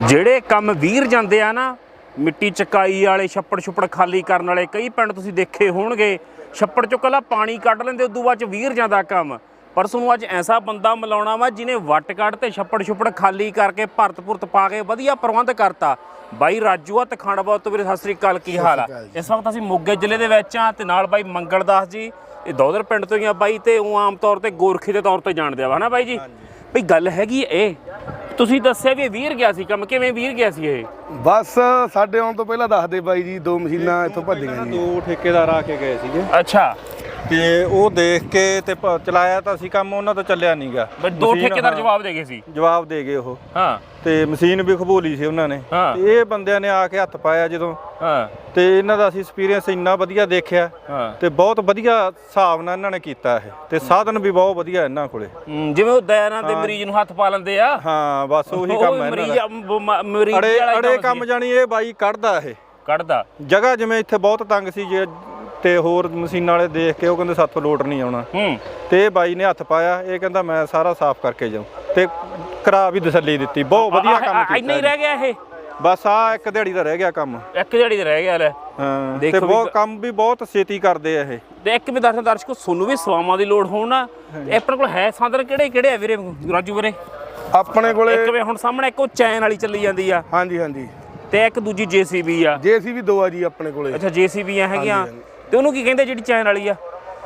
ਜਿਹੜੇ ਕੰਮ ਵੀਰ ਜਾਂਦੇ ਆ ਨਾ ਮਿੱਟੀ ਚਕਾਈ ਵਾਲੇ ਛੱਪੜ ਛੁੱਪੜ ਖਾਲੀ ਕਰਨ ਵਾਲੇ ਕਈ ਪਿੰਡ ਤੁਸੀਂ ਦੇਖੇ ਹੋਣਗੇ ਛੱਪੜ ਚੋਂ ਕੱਲਾ ਪਾਣੀ ਕੱਢ ਲੈਂਦੇ ਉਦੋਂ ਬਾਅਦ ਚ ਵੀਰ ਜਾਂਦਾ ਕੰਮ। ਪਰ ਤੁਹਾਨੂੰ ਅੱਜ ਐਸਾ ਬੰਦਾ ਮਿਲਾਉਣਾ ਵਾ ਜਿਹਨੇ ਵੱਟ ਕੱਢ ਤੇ ਛੱਪੜ ਛੁੱਪੜ ਖਾਲੀ ਕਰਕੇ ਭਰਤ ਭੁਰਤ ਪਾ ਕੇ ਵਧੀਆ ਪ੍ਰਬੰਧ ਕਰਤਾ। ਬਾਈ ਰਾਜੂ ਆ ਤਖਾਣਾਬਾ ਤੋਂ ਵੀਰੇ ਸਤਿ ਸ੍ਰੀ ਅਕਾਲ ਕੀ ਹਾਲ ਆ? ਇਸ ਵਕਤ ਅਸੀਂ ਮੋਗੇ ਜ਼ਿਲ੍ਹੇ ਦੇ ਵਿੱਚ ਆ ਤੇ ਨਾਲ ਬਾਈ ਮੰਗਲਦਾਸ ਜੀ ਇਹ ਦੋਦਰ ਪਿੰਡ ਤੋਂ ਹੀ ਆ ਬਾਈ ਤੇ ਉਹ ਆਮ ਤੌਰ ਤੇ ਗੋਰਖੀ ਦੇ ਤੌਰ ਤੇ ਜਾਣਦੇ ਆ ਹਨਾ ਬਾਈ ਜੀ? ਬਈ ਗੱਲ ਹੈਗੀ ਇਹ ਤੁਸੀਂ ਦੱਸਿਆ ਵੀ ਇਹ ਵੀਰ ਗਿਆ ਸੀ ਕੰਮ ਕਿਵੇਂ ਵੀਰ ਗਿਆ ਸੀ ਇਹ? ਬਸ ਸਾਡੇ ਆਉਣ ਤੋਂ ਪਹਿਲਾਂ ਦੱਸ ਦੇ ਬਾਈ ਜੀ ਦੋ ਮਸ਼ੀਨਾਂ ਇੱਥੋਂ ਭੱਜੀਆਂ ਜੀ। ਦੋ ਠੇਕੇਦਾਰ ਆ ਕੇ ਗਏ ਸੀਗੇ। ਅੱਛਾ। ਤੇ ਉਹ ਦੇਖ ਕੇ ਤੇ ਪ- ਚਲਾਇਆ ਤਾਂ ਸੀ ਕੰਮ ਉਹਨਾਂ ਤੋਂ ਚੱਲਿਆ ਨਹੀਂਗਾ ਬਈ ਦੋ ਠੇਕੇਦਾਰ ਜਵਾਬ ਦੇ ਗਏ ਸੀ। ਜਵਾਬ ਦੇ ਗਏ ਉਹ। ਹਾਂ। ਤੇ ਮਸ਼ੀਨ ਵੀ ਖਬੂਲੀ ਸੀ ਉਹਨਾਂ ਨੇ। ਹਾਂ। ਤੇ ਇਹ ਬੰਦਿਆਂ ਨੇ ਆ ਕੇ ਹੱਥ ਪਾਇਆ ਜਦੋਂ। ਹਾਂ। ਤੇ ਇਹਨਾਂ ਦਾ ਅਸੀਂ ਐਕਸਪੀਰੀਅੰਸ ਇੰਨਾ ਵਧੀਆ ਦੇਖਿਆ। ਹਾਂ। ਤੇ ਬਹੁਤ ਵਧੀਆ ਹਿਸਾਬ ਨਾਲ ਇਹਨਾਂ ਨੇ ਕੀਤਾ ਇਹ। ਤੇ ਸਾਧਨ ਵੀ ਬਹੁਤ ਵਧੀਆ ਇਹਨਾਂ ਕੋਲੇ। ਹਮ, ਜਿਵੇਂ ਉਹ ਦਇਆਨਾਂ ਦੇ ਮਰੀਜ਼ ਨੂੰ ਹੱਥ ਪਾ ਲੈਂਦੇ ਆ। ਹਾਂ ਬਸ ਉਹੀ ਕੰਮ ਹੈ ਮਰੀਜ਼ ਇਹਨਾਂ ਦਾ ਮਰੀਜ਼ ਅੜੇ ਵਾਲਾ। ਕੰਮ ਜਾਣੀ ਇਹ ਬਾਈ ਕੱਢਦਾ ਇਹ। ਕੱਢਦਾ। ਜਗ੍ਹਾ ਜਿਵੇਂ ਇੱਥੇ ਬਹੁਤ ਤੰਗ ਸੀ ਜੇ ਤੇ ਹੋਰ ਮਸ਼ੀਨਾਂ ਵਾਲੇ ਦੇਖ ਕੇ ਉਹ ਕਹਿੰਦੇ ਸਾਥੋਂ ਲੋਟ ਨਹੀਂ ਆਉਣਾ। ਹੂੰ। ਤੇ ਇਹ ਬਾਈ ਨੇ ਹੱਥ ਪਾਇਆ ਇਹ ਕਹਿੰਦਾ ਮੈਂ ਸਾਰਾ ਸਾਫ਼ ਕਰਕੇ ਜਾਉ ਤੇ ਕਰਾ ਵੀ ਤਸੱਲੀ ਦਿੱਤੀ ਬਹੁਤ ਵਧੀਆ ਕੰਮ ਆ- ਇੰਨਾ ਹੀ ਕੀਤਾ ਰਹਿ ਗਿਆ ਇਹ? ਬਸ ਆ ਇੱਕ ਦਿਹਾੜੀ ਦਾ ਰਹਿ ਗਿਆ ਕੰਮ। ਇੱਕ ਦਿਹਾੜੀ ਤੇ ਰਹਿ ਗਿਆ ਲੈ। ਹਾਂ ਤੇ ਬਹੁਤ ਕੰਮ ਵੀ ਬਹੁਤ ਛੇਤੀ ਕਰਦੇ ਆ ਇਹ। ਤੇ ਇੱਕ ਵੀ ਦਰਸ਼ਨ ਦਰਸ਼ਕੋ ਤੁਹਾਨੂੰ ਵੀ ਸਵਾਮਾਂ ਦੀ ਲੋੜ ਹੋਣ ਆਪਣੇ ਕੋਲ ਹੈ ਸਾਧਨ ਕਿਹੜੇ ਕਿਹੜੇ ਆ ਵੀਰੇ ਰਾਜੂ ਵੀਰੇ? ਆਪਣੇ ਕੋਲੇ ਇੱਕ ਵੇ ਹੁਣ ਸਾਹਮਣੇ ਇੱਕ ਉਹ ਚੈਨ ਵਾਲੀ ਚੱਲੀ ਜਾਂਦੀ ਆ। ਹਾਂਜੀ ਹਾਂਜੀ। ਤੇ ਇੱਕ ਦੂਜੀ ਜੀਸੀਬੀ ਆ। ਜੇਸੀਬੀ ਦੋ ਆ ਜੀ ਆਪਣੇ ਕੋਲੇ। ਅੱਛਾ ਜੀਸੀਬੀਆਂ ਹੈਗੀਆਂ। ਤੇ ਉਹਨੂੰ ਕੀ ਕਹਿੰਦੇ ਜਿਹੜੀ ਚੈਨ ਵਾਲੀ ਆ?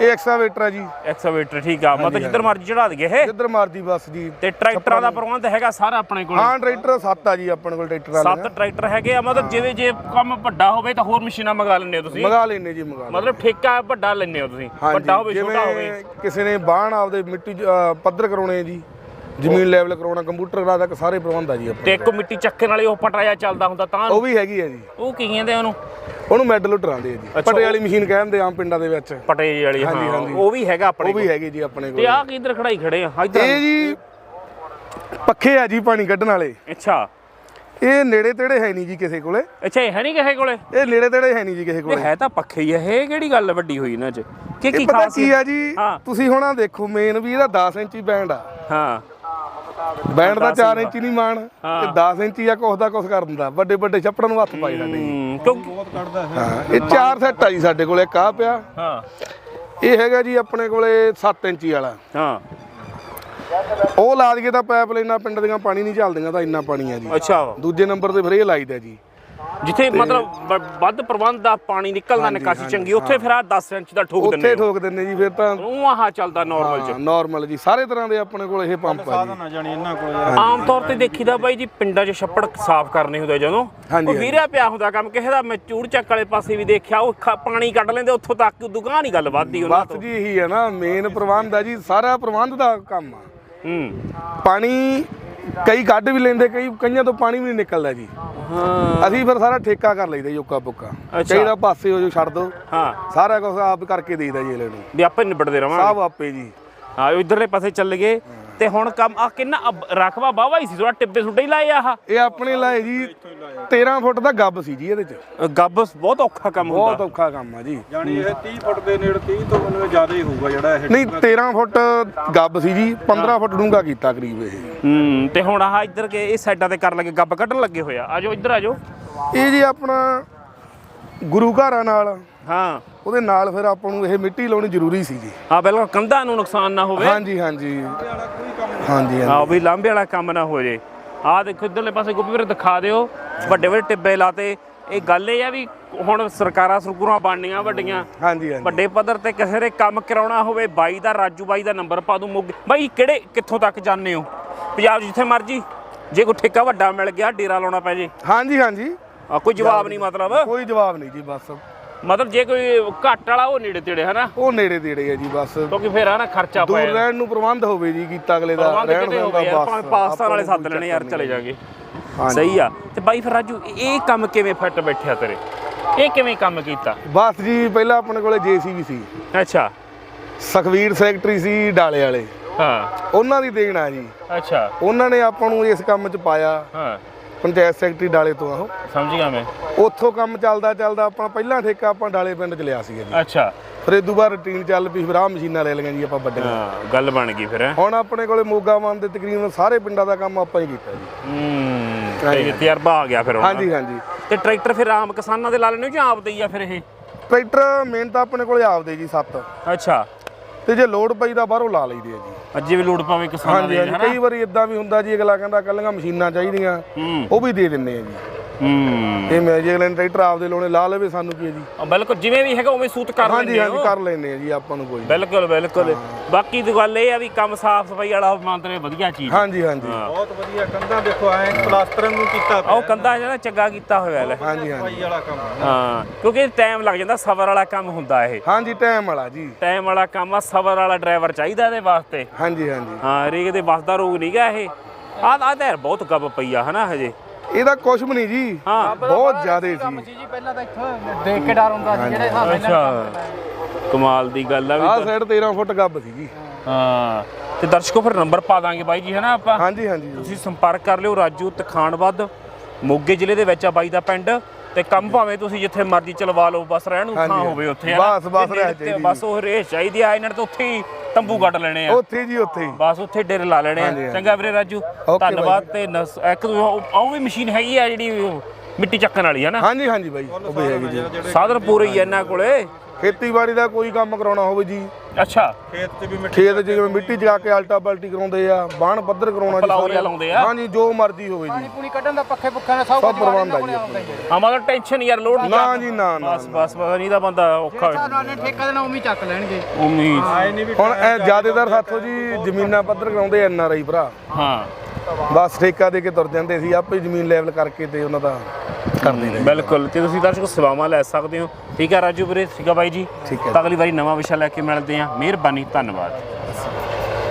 ਇਹ ਐਕਸਕਾਵੇਟਰ ਆ ਜੀ। ਐਕਸਕੇਵੇਟਰ ਠੀਕ ਆ। ਮਤਲਬ ਜਿੱਧਰ ਮਰਜ਼ੀ ਚੜਾ ਦਈਏ ਇਹ ਜਿੱਧਰ ਮਰਦੀ ਬਸ ਜੀ। ਤੇ ਟਰੈਕਟਰਾਂ ਦਾ ਪ੍ਰਬੰਧ ਹੈਗਾ ਸਾਰਾ ਆਪਣੇ ਕੋਲ? ਹਾਂ ਟਰੈਕਟਰ ਸੱਤ ਆ ਜੀ ਆਪਣੇ ਕੋਲ ਟਰੈਕਟਰ ਵਾਲੇ ਸੱਤ ਟਰੈਕਟਰ ਹੈਗੇ ਆ ਮਤਲਬ ਜਿਵੇਂ ਜੇ ਕੰਮ ਵੱਡਾ ਹੋਵੇ ਤਾਂ ਹੋਰ ਮਸ਼ੀਨਾਂ ਮੰਗਾ ਲੈਂਦੇ ਹੋ ਤੁਸੀਂ? ਮੰਗਾ ਲੈਨੇ ਜੀ ਮੰਗਾ ਲੈਂਦੇ। ਮਤਲਬ ਠੇਕਾ ਵੱਡਾ ਲੈਂਦੇ ਹੋ ਤੁਸੀਂ? ਵੱਡਾ ਹੋਵੇ ਛੋਟਾ ਹੋਵੇ? ਕਿਸੇ ਨੇ ਬਾਣ ਆਪਦੇ ਮਿੱਟੀ ਪੱਧਰ ਕਰਾਉਣੇ ਜੀ। ਜ਼ਮੀਨ ਲੈਵਲ ਕਰਾਉਣਾ ਕੰਪਿਊਟਰ ਦਾ ਤੱਕ ਸਾਰੇ ਪ੍ਰਬੰਧ ਆ ਜੀ ਆਪਣੇ। ਤੇ ਇੱਕ ਮਿੱਟੀ ਚੱਕਣ ਵਾਲੀ ਉਹ ਪਟਾਇਆ ਚੱਲਦਾ ਹੁੰਦਾ ਤਾਂ? ਉਹ ਵੀ ਹੈਗੀ ਆ ਜੀ। ਉਹ ਕੀ ਕਹਿੰਦੇ ਉਹਨੂੰ? ਉਹਨੂੰ ਮੈਡਲ ਉਟਰਾਉਂਦੇ ਆ ਜੀ। ਪਟੇ ਵਾਲੀ ਮਸ਼ੀਨ ਕਹਿੰਦੇ ਆਮ ਪਿੰਡਾਂ ਦੇ ਵਿੱਚ। ਪਟੇ ਵਾਲੀ ਹਾਂ। ਉਹ ਵੀ ਹੈਗਾ ਆਪਣੇ ਉਹ ਵੀ ਹੈਗੀ ਜੀ ਆਪਣੇ ਤੇ ਕੋਲ। ਆਹ ਕਿੱਧਰ ਖੜਾਈ ਖੜੇ ਆ? ਇੱਧਰ ਇਹ ਜੀ ਪੱਖੇ ਆ ਜੀ ਪਾਣੀ ਕੱਢਣ ਵਾਲੇ। ਅੱਛਾ। ਇਹ ਨੇੜੇ ਤੇੜੇ ਹੈ ਨਹੀਂ ਜੀ ਕਿਸੇ ਕੋਲੇ। ਅੱਛਾ ਇਹ ਹੈ ਨਹੀਂ ਕਿਸੇ ਕੋਲੇ? ਇਹ ਨੇੜੇ ਤੇੜੇ ਹੈ ਨਹੀਂ ਜੀ ਕਿਸੇ ਇਹ ਕੋਲੇ ਹੈ ਤਾਂ ਪੱਖੇ ਹੀ ਇਹ ਕਿਹੜੀ ਗੱਲ ਵੱਡੀ ਹੋਈ ਇਹਨਾਂ 'ਚ? ਕੀ ਕੀ ਪਤਾ ਖਾਸ ਕੀ ਆ ਜੀ। ਤੁਸੀਂ ਹੁਣ ਦੇਖੋ ਮੇਨ ਵੀ ਇਹਦਾ 10 ਇੰਚੀ ਬੈਂਡ ਆ। ਹਾਂ। ਬੈਂਡ ਦਾ 10 4 ਇੰਚ ਨਹੀਂ ਮਾਣ। ਤੇ 10 ਇੰਚੀ ਆ ਕੁਛ ਦਾ ਕੁਛ ਕਰ ਦਿੰਦਾ। ਵੱਡੇ ਵੱਡੇ ਛੱਪੜਾਂ ਨੂੰ ਹੱਥ ਪਾਈ ਸਾਡੇ। ਬਹੁਤ ਕੱਢਦਾ ਹੈ। ਇਹ ਚਾਰ ਸੈੱਟ ਆ ਜੀ ਸਾਡੇ ਕੋਲੇ ਇੱਕ ਆ ਪਿਆ। ਹਾਂ। ਇਹ ਹੈਗਾ ਜੀ ਆਪਣੇ ਕੋਲੇ 7 ਇੰਚੀ ਵਾਲਾ। ਹਾਂ। ਉਹ ਲਾ ਦਈਏ ਤਾਂ ਪਾਈਪ ਲਾਈਨਾਂ ਪਿੰਡ ਦੀਆਂ ਪਾਣੀ ਨਹੀਂ ਚੱਲਦੀਆਂ ਤਾਂ ਇੰਨਾ ਪਾਣੀ ਆ ਜੀ। ਅੱਛਾ। ਦੂਜੇ ਨੰਬਰ ਤੇ ਫਿਰ ਇਹ ਲਾਈਦਾ ਜੀ। ਜਿੱਥੇ ਮਤਲਬ ਵ- ਵੱਧ ਪ੍ਰਬੰਧ ਦਾ ਪਾਣੀ ਨਿਕਲਦਾ ਨਿਕਾਸੀ ਚੰਗੀ ਉੱਥੇ ਫਿਰ ਆ 10 ਇੰਚ ਦਾ ਠੋਕ ਉੱਥੇ ਦਿੰਦੇ ਠੋਕ ਦਿੰਦੇ ਜੀ ਫਿਰ ਤਾਂ ਉਹ ਆਹ ਚੱਲਦਾ ਨਾਰਮਲ ਚ। ਨਾਰਮਲ ਜੀ ਸਾਰੇ ਤਰ੍ਹਾਂ ਦੇ ਆਪਣੇ ਕੋਲ ਇਹ ਪੰਪ ਆ ਜੀ। ਸਾਧਨ ਆ ਜਾਣੀ ਇਹਨਾਂ ਕੋਲੇ ਯਾਰ। ਆਮ ਤੌਰ ਤੇ ਦੇਖੀਦਾ ਬਾਈ ਜੀ ਪਿੰਡਾਂ 'ਚ ਛੱਪੜ ਸਾਫ਼ ਕਰਨੇ ਹੁੰਦੇ ਜਦੋਂ। ਹਾਂਜੀ, ਉਹ ਵੀਰਿਆ ਪਿਆ ਹੁੰਦਾ ਕੰਮ ਕਿਸੇ ਦਾ ਮੈਂ ਚੂੜ ਚੱਕ ਵਾਲੇ ਪਾਸੇ ਵੀ ਦੇਖਿਆ ਉਹ ਖ- ਪਾਣੀ ਕੱਢ ਲੈਂਦੇ ਉੱਥੋਂ ਤੱਕ ਦੁਕਾਨ ਹੀ ਗੱਲ ਵੱਧਦੀ ਉਹਨਾਂ ਬਸ ਤੋਂ। ਜੀ ਇਹੀ ਹੈ ਨਾ ਮੇਨ ਪ੍ਰਬੰਧ ਆ ਜੀ ਸਾਰਾ ਪ੍ਰਬੰਧ ਦਾ ਕੰਮ ਆ। ਹੂੰ। ਪਾਣੀ ਕਈ ਕੱਢ ਵੀ ਲੈਂਦੇ ਕਈ ਕਈਆਂ ਤੋਂ ਪਾਣੀ ਵੀ ਨਹੀਂ ਨਿਕਲਦਾ ਜੀ। ਹਾਂ। ਅਸੀਂ ਫਿਰ ਸਾਰਾ ਠੇਕਾ ਕਰ ਲਈਦਾ ਯੋਕਾ ਬੁੱਕਾ ਅੱਛਾ। ਚਾਹੀਦਾ ਪਾਸੇ ਹੋ ਜੋ ਛੱਡ ਦੋ। ਹਾਂ। ਸਾਰਾ ਕੁਝ ਆਪ ਕਰਕੇ ਦੇਈਦਾ ਜੀ ਇਹਲੇ ਨੂੰ। ਵੀ ਆਪੇ ਨਿਬੜਦੇ ਰਵਾਂਗੇ। ਸਭ ਆਪੇ ਜੀ। ਹਾਂ ਇਧਰਲੇ ਪਾਸੇ ਚੱਲ ਗਏ। ਤੇ ਹੁਣ ਕੰਮ ਆ ਕਿੰਨਾ ਅਬ- ਰਕਬਾ ਬਾਵਾ ਹੀ ਸੀ ਥੋੜਾ ਟਿੱਬੇ ਸੁੱਟੇ ਹੀ ਲਾਏ ਆਹ। ਇਹ ਆਪਣੇ ਲਾਏ ਜੀ 13 ਫੁੱਟ ਦਾ ਗੱਬ ਸੀ ਜੀ ਇਹਦੇ ਚ। ਗੱਬ ਬਹੁਤ ਔਖਾ ਕੰਮ ਬਹੁਤ ਹੁੰਦਾ ਔਖਾ ਕੰਮ ਆ ਜੀ। ਜਾਣੀ ਇਹ 30 ਫੁੱਟ ਦੇ ਨੇੜੇ 30 ਤੋਂ ਮੈਨੂੰ ਜ਼ਿਆਦਾ ਹੀ ਹੋਊਗਾ ਜਿਹੜਾ ਇਹ ਨਹੀਂ 13 ਫੁੱਟ ਗੱਬ ਸੀ ਜੀ 15 ਫੁੱਟ ਡੂੰਘਾ ਕੀਤਾ ਕਰੀਬ ਇਹ। ਹੂੰ ਤੇ ਹੁਣ ਆਹ ਇੱਧਰ ਕੇ ਇਹ ਸਾਈਡਾਂ ਤੇ ਕਰਨ ਲੱਗੇ ਗੱਬ ਕੱਢਣ ਲੱਗੇ ਹੋਇਆ ਆਜੋ ਇੱਧਰ ਆਜੋ। ਇਹ ਜੀ ਆਪਣਾ ਗੁਰੂ ਘਰਾਂ ਨਾਲ। ਹਾਂ। ਉਹਦੇ ਨਾਲ ਫਿਰ ਆਪਾਂ ਨੂੰ ਇਹ ਮਿੱਟੀ ਲਾਉਣੀ ਜ਼ਰੂਰੀ ਸੀ ਜੀ। ਆ ਬਿਲਕੁਲ ਕੰਧਾਂ ਨੂੰ ਨੁਕਸਾਨ ਨਾ ਹੋਵੇ। ਹਾਂਜੀ ਹਾਂਜੀ। ਹਾਂਜੀ ਹਾਂਜੀ ਆ ਵੀ ਲਾਂਬੇ ਵਾਲਾ ਕੰਮ ਨਾ ਹੋ ਜੇ। ਆ ਦੇਖੋ ਇਧਰਲੇ ਪਾਸੇ ਗੋਪੀ ਵੀਰ ਦਿਖਾ ਦਿਓ। ਵੱਡੇ ਵੱਡੇ ਟਿੱਬੇ ਲਾਤੇ। ਇਹ ਗੱਲ ਇਹ ਆ ਵੀ ਹੁਣ ਸਰਕਾਰਾਂ ਸਰਕੂਰਾਂ ਬਣਨੀਆਂ ਵੱਡੀਆਂ। ਹਾਂਜੀ ਹਾਂਜੀ। ਵੱਡੇ ਪੱਧਰ ਤੇ ਕਿਸੇ ਦੇ ਕੰਮ ਕਰਾਉਣਾ ਹੋਵੇ ਬਾਈ ਦਾ ਰਾਜੂ ਬਾਈ ਦਾ ਨੰਬਰ ਪਾ ਦੂੰ ਮੋਗੇ। ਬਾਈ ਕਿਹੜੇ ਕਿੱਥੋਂ ਤੱਕ ਜਾਂਦੇ ਹੋ? ਪੰਜਾਬ ਜਿੱਥੇ ਮਰਜ਼ੀ। ਜੇ ਕੋਈ ਠੇਕਾ ਵੱਡਾ ਮਿਲ ਗਿਆ ਡੇਰਾ ਲਾਉਣਾ ਪੈ ਜੇ। ਹਾਂਜੀ ਹਾਂਜੀ। ਆ ਕੋਈ ਜਵਾਬ ਨਹੀਂ ਮਤਲਬ। ਕੋਈ ਜਵਾਬ ਨਹੀਂ ਜੀ ਬਸ। ਮਤਲਬ ਜੇ ਕੋਈ ਘੱਟ ਵਾਲਾ ਉਹ ਨੇੜੇ ਤੇੜੇ ਹਨਾ? ਉਹ ਨੇੜੇ ਤੇੜੇ ਆ ਜੀ ਬਸ। ਕਿਉਂਕਿ ਫਿਰ ਆ ਨਾ ਖਰਚਾ ਦੂਰ ਪਾਇਆ ਰਹਿਣ ਨੂੰ ਪ੍ਰਬੰਧ ਹੋਵੇ ਜੀ ਕੀਤਾ ਅਗਲੇ ਦਾ ਪ੍ਰਬੰਧ ਰਹਿਣ ਕਿਤੇ ਸਹਿਣ ਹੋਵੇ ਯਾਰ ਦਾ ਭਾਵੇਂ ਪਾਕਿਸਤਾਨ ਵਾਲੇ ਸੱਦ ਲੈਣੇ ਯਾਰ ਚਲੇ ਜਾਗੇ। ਸਹੀ ਆ। ਤੇ ਬਾਈ ਫਿਰ ਰਾਜੂ ਇਹ ਕੰਮ ਕਿਵੇਂ ਫਿੱਟ ਬੈਠਿਆ ਤੇਰੇ? ਇਹ ਕਿਵੇਂ ਕੰਮ ਕੀਤਾ? ਬਸ ਜੀ ਪਹਿਲਾਂ ਆਪਣੇ ਕੋਲੇ ਜੀਸੀਬੀ ਸੀ। ਅੱਛਾ। ਸੁਖਵੀਰ ਸੈਕਟਰੀ ਸੀ ਡਾਲੇ ਵਾਲੇ। ਹਾਂ। ਉਹਨਾਂ ਦੀ ਦੇਣ ਆ ਜੀ। ਅੱਛਾ। ਉਹਨਾਂ ਨੇ ਆਪਾਂ ਨੂੰ ਇਸ ਕੰਮ 'ਚ ਪਾਇਆ। ਹਾਂ। ਪੰਚਾਇਤ ਸੈਕਟਰੀ ਡਾਲੇ ਤੋਂ ਆਹੋ ਸਮਝ ਗਿਆ ਮੈਂ। ਉੱਥੋਂ ਕੰਮ ਚੱਲਦਾ ਚੱਲਦਾ ਆਪਾਂ ਪਹਿਲਾਂ ਠੇਕਾ ਆਪਾਂ ਡਾਲੇ ਪਿੰਡ 'ਚ ਲਿਆ ਸੀਗਾ ਜੀ। ਅੱਛਾ। ਫਿਰ ਇਹ ਦੁਬਾਰਾ ਰੂਟੀਨ ਚੱਲ ਪਈ ਫਿਰ ਆਹ ਮਸ਼ੀਨਾਂ ਲੈ ਲਈਆਂ ਜੀ ਆਪਾਂ ਵੱਡੀਆਂ। ਹਾਂ ਗੱਲ ਬਣ ਗਈ ਫਿਰ ਹੈਂ? ਹੁਣ ਆਪਣੇ ਕੋਲੇ ਮੋਗਾ ਮਾਨ ਦੇ ਤਕਰੀਬਨ ਸਾਰੇ ਪਿੰਡਾਂ ਦਾ ਕੰਮ ਆਪਾਂ ਹੀ ਕੀਤਾ ਜੀ। ਹੂੰ ਤੇ ਤਜਰਬਾ ਆ ਗਿਆ ਫਿਰ ਹੁਣ। ਹਾਂਜੀ ਹਾਂਜੀ। ਤੇ ਟਰੈਕਟਰ ਫਿਰ ਆਮ ਕਿਸਾਨਾਂ ਦੇ ਲਾ ਲੈਣੇ ਜਾਂ ਆਪ ਦੇ ਹੀ ਆ ਫਿਰ ਇਹ? ਟਰੈਕਟਰ ਮੇਨ ਤਾਂ ਆਪਣੇ ਕੋਲੇ ਆਪਦੇ ਜੀ ਸੱਤ। ਅੱਛਾ। ਤੇ ਜੇ ਲੋਡ ਪਈ ਤਾਂ ਬਾਹਰੋਂ ਲਾ ਲਈਦੇ ਆ ਜੀ। ਅੱਜੇ ਵੀ ਲੋਡ ਪਾਵੇ ਕਿਸਾਨਾਂ ਹਾਂਜੀ ਦੇ ਹਾਂਜੀ। ਹਨਾ? ਕਈ ਵਾਰੀ ਇਦਾਂ ਵੀ ਹੁੰਦਾ ਜੀ ਅਗਲਾ ਕਹਿੰਦਾ ਕੱਲੀਆਂ ਮਸ਼ੀਨਾਂ ਚਾਹੀਦੀਆਂ ਹੂੰ। ਉਹ ਵੀ ਦੇ ਦਿੰਨੇ ਆ ਜੀ। ਹੂੰ। ਇਹ ਮੈਂ ਜੇ ਅਗਲੇ ਨੇ ਟਰੈਕਟਰ ਆਪਦੇ ਲਾਉਣੇ ਲਾ ਲਵੇ ਸਾਨੂੰ ਕੀ ਹੈ ਜੀ? ਬਿਲਕੁਲ ਜਿਵੇਂ ਵੀ ਹੈਗਾ ਉਵੇਂ ਸੂਤ ਕਰ ਹਾਂਜੀ ਲੈਂਦੇ ਹਾਂਜੀ ਹੋ। ਕਰ ਲੈਨੇ ਆ ਜੀ ਆਪਾਂ ਨੂੰ ਕੋਈ। ਬਿਲਕੁਲ ਬਿਲਕੁਲ। ਬਾਕੀ ਦੀ ਗੱਲ ਇਹ ਆ ਵੀ ਕੰਮ ਸਾਫ਼ ਸਫ਼ਾਈ ਵਾਲਾ ਮੰਤਰੇ ਵਧੀਆ ਚੀਜ਼ ਹਾਂਜੀ ਹਾਂਜੀ। ਬਹੁਤ ਵਧੀਆ ਕੰਧਾਂ ਦੇਖੋ ਐ ਪਲਾਸਟਰਾਂ ਨੂੰ ਕੀਤਾ ਆ ਉਹ ਕੰਦਾ ਜਿਹੜਾ ਚੰਗਾ ਕੀਤਾ ਹੋਇਆ ਲੈ। ਹਾਂਜੀ ਹਾਂਜੀ। ਸਫ਼ਾਈ ਵਾਲਾ ਕੰਮ ਹਾਂ ਕਿਉਂਕਿ ਟਾਈਮ ਲੱਗ ਜਾਂਦਾ ਸਬਰ ਵਾਲਾ ਕੰਮ ਹੁੰਦਾ ਇਹ। ਹਾਂਜੀ ਟਾਈਮ ਵਾਲਾ ਜੀ। ਟਾਈਮ ਵਾਲਾ ਕੰਮ ਆ ਸਬਰ ਵਾਲਾ ਡਰਾਈਵਰ ਚਾਹੀਦਾ ਇਹਦੇ ਵਾਸਤੇ। ਹਾਂਜੀ ਹਾਂਜੀ। ਹਾਂ ਹਰੇਕ ਦੇ ਵੱਸ ਦਾ ਰੋਗ ਨਹੀਂਗਾ ਇਹ। ਆਹ ਆਹ ਤਾਂ ਯਾਰ ਬਹੁਤ ਗੱਬ ਪਈ ਆ ਹਨਾ ਹਜੇ। ਇਹਦਾ ਕੁਛ ਵੀ ਨਹੀਂ ਜੀ। ਹਾਂ। ਬਹੁਤ ਜ਼ਿਆਦੇ ਸੀ। ਜੀ ਪਹਿਲਾਂ ਤਾਂ ਇੱਥੋਂ ਦੇਖ ਕੇ ਡਰ ਹੁੰਦਾ ਸੀ ਜਿਹੜੇ ਹਿਸਾਬ ਨਾਲ ਅੱਛਾ। ਕਮਾਲ ਦੀ ਗੱਲ ਆ ਵੀ ਆਹ ਸਾਈਡ 13 ਫੁੱਟ ਗੱਬ ਸੀ ਜੀ। ਹਾਂ। ਤੇ ਦਰਸ਼ਕੋ ਫਿਰ ਨੰਬਰ ਪਾ ਦਾਂਗੇ ਬਾਈ ਜੀ ਹਨਾ ਆਪਾਂ? ਹਾਂਜੀ ਹਾਂਜੀ ਤੁਸੀਂ ਸੰਪਰਕ ਕਰ ਲਿਓ ਰਾਜੂ ਤਖਾਨਵੱਧ ਮੋਗੇ ਜ਼ਿਲ੍ਹੇ ਦੇ ਵਿੱਚ ਆ ਬਾਈ ਦਾ ਪਿੰਡ। ਤੇ ਕੰਮ ਭਾਵੇਂ ਤੁਸੀਂ ਜਿੱਥੇ ਮਰਜ਼ੀ ਚਲਵਾ ਲਓ ਬਸ ਰਹਿਣ ਨੂੰ ਥਾਂ ਹੋਵੇ ਉੱਥੇ ਬਸ- ਬਸ ਰਹਿ ਚਾਹੀਦੀ ਬਸ ਉਹ ਰੇਸ ਚਾਹੀਦੀ ਆ ਇਹਨਾਂ ਤਾਂ ਉੱਥੇ ਹੀ ਤੰਬੂ ਕੱਢ ਲੈਣੇ ਆ। ਉੱਥੇ ਜੀ ਉੱਥੇ। ਹੀ ਬਸ ਉੱਥੇ ਡੇਰੇ ਲਾ ਲੈਣੇ ਆ। ਚੰਗਾ ਵੀਰੇ ਰਾਜੂ। ਧੰਨਵਾਦ ਤੇ ਨਸ- ਇੱਕ ਉਹ ਉਹ ਵੀ ਮਸ਼ੀਨ ਹੈਗੀ ਆ ਜਿਹੜੀ ਉਹ ਮਿੱਟੀ ਚੱਕਣ ਵਾਲੀ ਹੈ ਨਾ? ਹਾਂਜੀ ਹਾਂਜੀ ਬਾਈ ਉਹ ਵੀ ਹੈਗੀ ਜੀ। ਸਾਧਨ ਪੂਰੇ ਹੀ ਆ ਇਹਨਾਂ ਕੋਲੇ। ਖੇਤੀਬਾੜੀ ਦਾ ਕੋਈ ਕੰਮ ਕਰਾਉਣਾ ਹੋਵੇ ਜੀ। ਅੱਛਾ। ਖੇਤ 'ਚ ਵੀ ਮਿੱਟੀ ਖੇਤ 'ਚ ਜਿਵੇਂ ਮਿੱਟੀ ਚਗਾ ਕੇ ਆਲਟਾ ਪਲਟੀ ਕਰਾਉਂਦੇ ਆ ਬਾਣ ਪੱਧਰ ਕਰਾਉਣਾ ਜੀ ਪਲਾਉ ਜਿਹਾ ਲਾਉਂਦੇ ਆ। ਹਾਂਜੀ ਜੋ ਮਰਜ਼ੀ ਹੋਵੇ ਜੀ। ਪੂਣੀ ਕੱਢਣ ਦਾ ਪੱਖੇ ਪੁੱਖਾਂ ਦਾ ਸਭ ਸਭ ਕੁਝ ਪ੍ਰਬੰਧ ਆ ਜੀ ਹੀ ਹੈ। ਹਾਂ ਮਗਰ ਟੈਨਸ਼ਨ ਯਾਰ ਲੋਡ ਨਾ। ਜੀ ਨਾ ਨਾ ਬਸ ਬਸ ਬਸ ਨਹੀਂ ਤਾਂ ਬੰਦਾ ਔਖਾ ਹਿਸਾਬ ਨਾਲ ਨੇ ਠੇਕਾ ਦੇਣਾ ਹੀ ਚੱਕ ਲੈਣਗੇ। ਉਮੀਦ। ਹੁਣ ਇਹ ਜ਼ਿਆਦਾਤਰ ਸਾਥੋਂ ਜੀ ਜ਼ਮੀਨਾਂ ਪੱਧਰ ਕਰਾਉਂਦੇ ਐਨ ਆਰ ਆਈ ਭਰਾ। ਹਾਂ। ਬਸ ਠੇਕਾ ਦੇ ਕੇ ਤੁਰ ਜਾਂਦੇ ਸੀ ਆਪੇ ਜ਼ਮੀਨ ਲੈਵਲ ਕਰਕੇ ਤੇ ਉਹਨਾਂ ਦਾ ਕਰਦੇ ਨੇ ਬਿਲਕੁਲ। ਤੇ ਤੁਸੀਂ ਦਰਸ਼ਕੋ ਸੇਵਾਵਾਂ ਲੈ ਸਕਦੇ ਹੋ। ਠੀਕ ਹੈ ਰਾਜੂ ਵੀਰੇ ਠੀਕ ਹੈ ਬਾਈ ਜੀ। ਤਾਂ ਅਗਲੀ ਵਾਰੀ ਨਵਾਂ ਵਿਸ਼ਾ ਲੈ ਕੇ ਮਿਲਦੇ ਹਾਂ। ਮਿਹਰਬਾਨੀ ਧੰਨਵਾਦ।